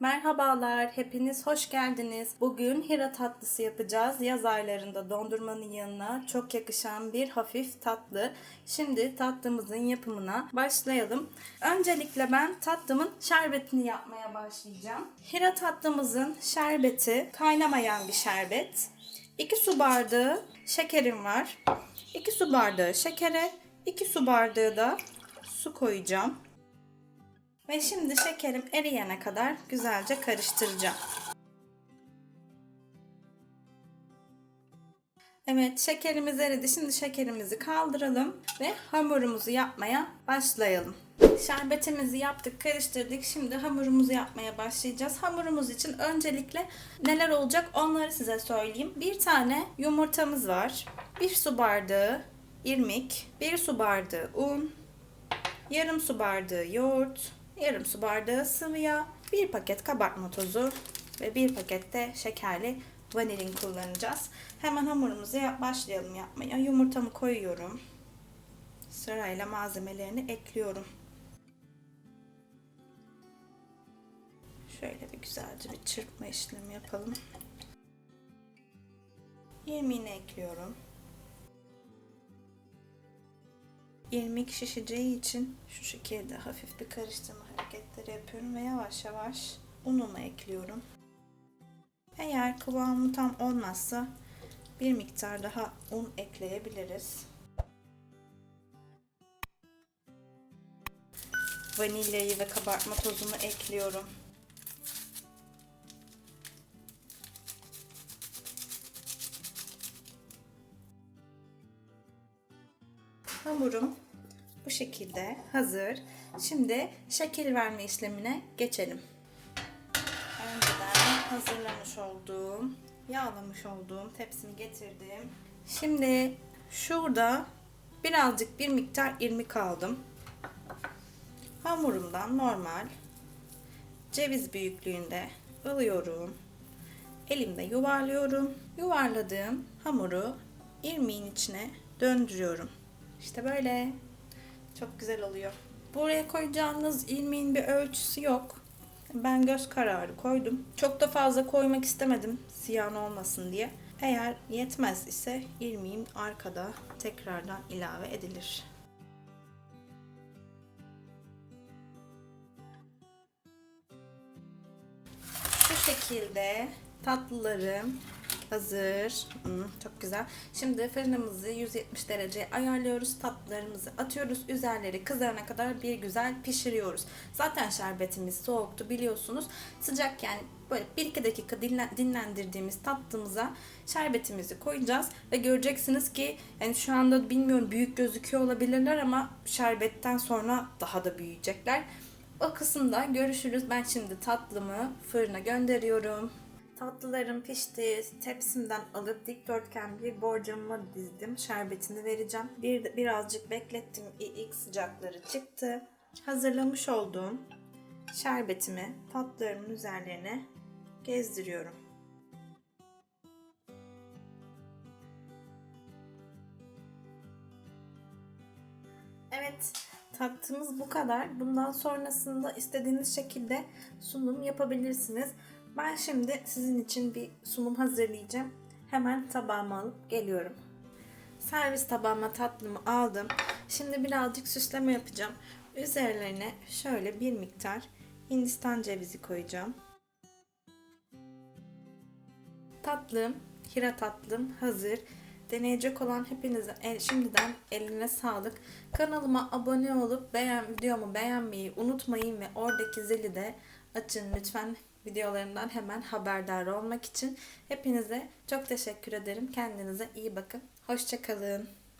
Merhabalar, hepiniz hoş geldiniz. Bugün hira tatlısı yapacağız. Yaz aylarında dondurmanın yanına çok yakışan bir hafif tatlı. Şimdi tatlımızın yapımına başlayalım. Öncelikle ben tatlımın şerbetini yapmaya başlayacağım. Hira tatlımızın şerbeti kaynamayan bir şerbet. 2 su bardağı şekerim var. 2 su bardağı şekere, 2 su bardağı da su koyacağım. Ve şimdi şekerim eriyene kadar güzelce karıştıracağım. Evet şekerimiz eridi. Şimdi şekerimizi kaldıralım ve hamurumuzu yapmaya başlayalım. Şerbetimizi yaptık, karıştırdık. Şimdi hamurumuzu yapmaya başlayacağız. Hamurumuz için öncelikle neler olacak onları size söyleyeyim. Bir tane yumurtamız var. Bir su bardağı irmik, bir su bardağı un, yarım su bardağı yoğurt, yarım su bardağı sıvı yağ, bir paket kabartma tozu ve bir paket de şekerli vanilin kullanacağız. Hemen hamurumuzu yap- başlayalım yapmaya. Yumurtamı koyuyorum. Sırayla malzemelerini ekliyorum. Şöyle bir güzelce bir çırpma işlemi yapalım. İrmiğini ekliyorum. İrmik şişeceği için şu şekilde hafif bir karıştırma hareketleri yapıyorum ve yavaş yavaş unumu ekliyorum. Eğer kıvamı tam olmazsa bir miktar daha un ekleyebiliriz. Vanilyayı ve kabartma tozunu ekliyorum. Hamurum bu şekilde hazır. Şimdi şekil verme işlemine geçelim. Önceden hazırlamış olduğum, yağlamış olduğum tepsimi getirdim. Şimdi şurada birazcık bir miktar irmik aldım. Hamurumdan normal ceviz büyüklüğünde ılıyorum. Elimde yuvarlıyorum. Yuvarladığım hamuru irmiğin içine döndürüyorum. İşte böyle. Çok güzel oluyor. Buraya koyacağınız ilmeğin bir ölçüsü yok. Ben göz kararı koydum. Çok da fazla koymak istemedim ziyan olmasın diye. Eğer yetmez ise ilmeğim arkada tekrardan ilave edilir. Şu şekilde tatlılarım hazır. Hmm, çok güzel. Şimdi fırınımızı 170 dereceye ayarlıyoruz. Tatlılarımızı atıyoruz. Üzerleri kızarana kadar bir güzel pişiriyoruz. Zaten şerbetimiz soğuktu biliyorsunuz. Sıcakken böyle 1-2 dakika dinlen- dinlendirdiğimiz tatlımıza şerbetimizi koyacağız ve göreceksiniz ki yani şu anda bilmiyorum büyük gözüküyor olabilirler ama şerbetten sonra daha da büyüyecekler. O kısımda görüşürüz. Ben şimdi tatlımı fırına gönderiyorum. Tatlılarım pişti. Tepsimden alıp dikdörtgen bir borcamıma dizdim. Şerbetini vereceğim. Bir birazcık beklettim. İlk sıcakları çıktı. Hazırlamış olduğum şerbetimi tatlılarımın üzerlerine gezdiriyorum. Evet, tatlımız bu kadar. Bundan sonrasında istediğiniz şekilde sunum yapabilirsiniz. Ben şimdi sizin için bir sunum hazırlayacağım. Hemen tabağıma alıp geliyorum. Servis tabağıma tatlımı aldım. Şimdi birazcık süsleme yapacağım. Üzerlerine şöyle bir miktar Hindistan cevizi koyacağım. Tatlım, hira tatlım hazır. Deneyecek olan hepinize el, şimdiden eline sağlık. Kanalıma abone olup beğen videomu beğenmeyi unutmayın ve oradaki zili de açın lütfen videolarımdan hemen haberdar olmak için. Hepinize çok teşekkür ederim. Kendinize iyi bakın. Hoşçakalın.